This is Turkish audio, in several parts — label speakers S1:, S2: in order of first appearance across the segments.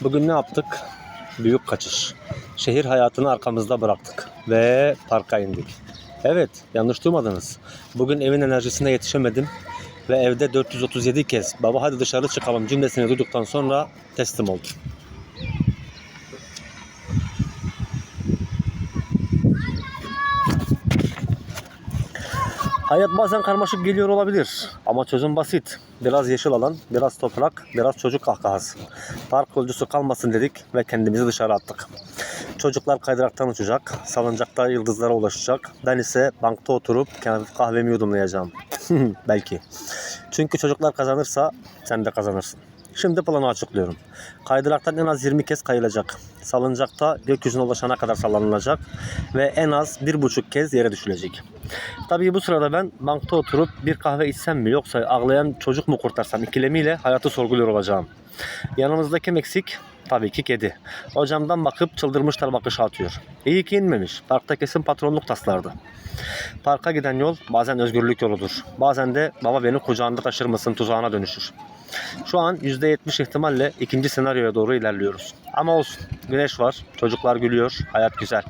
S1: Bugün ne yaptık? Büyük kaçış. Şehir hayatını arkamızda bıraktık ve parka indik. Evet, yanlış duymadınız. Bugün evin enerjisine yetişemedim ve evde 437 kez baba hadi dışarı çıkalım cümlesini duyduktan sonra teslim oldum. Hayat bazen karmaşık geliyor olabilir ama çözüm basit. Biraz yeşil alan, biraz toprak, biraz çocuk kahkahası. Park yolcusu kalmasın dedik ve kendimizi dışarı attık. Çocuklar kaydıraktan uçacak, salıncakta yıldızlara ulaşacak. Ben ise bankta oturup kah- kahvemi yudumlayacağım. Belki. Çünkü çocuklar kazanırsa sen de kazanırsın. Şimdi planı açıklıyorum. Kaydıraktan en az 20 kez kayılacak. Salıncakta gökyüzüne ulaşana kadar sallanılacak ve en az bir buçuk kez yere düşülecek. Tabii bu sırada ben bankta oturup bir kahve içsem mi yoksa ağlayan çocuk mu kurtarsam ikilemiyle hayatı sorguluyor olacağım. Yanımızda kim eksik? Tabii ki kedi. Hocamdan bakıp çıldırmışlar bakış atıyor. İyi ki inmemiş. Parkta kesin patronluk taslardı. Parka giden yol bazen özgürlük yoludur. Bazen de baba beni kucağında taşır mısın tuzağına dönüşür. Şu an %70 ihtimalle ikinci senaryoya doğru ilerliyoruz. Ama olsun. Güneş var, çocuklar gülüyor, hayat güzel.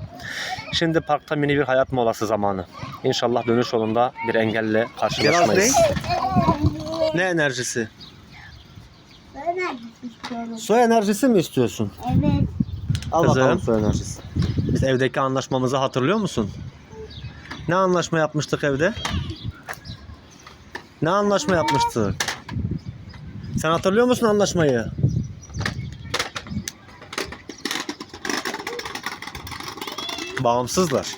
S1: Şimdi parkta mini bir hayat molası zamanı. İnşallah dönüş yolunda bir engelle karşılaşmayız. Ne enerjisi?
S2: İstiyorum.
S1: Su enerjisi mi istiyorsun?
S2: Evet.
S1: Al Kızım. bakalım su enerjisi. Biz evdeki anlaşmamızı hatırlıyor musun? Ne anlaşma yapmıştık evde? Ne anlaşma yapmıştık? Sen hatırlıyor musun anlaşmayı? Bağımsızlar.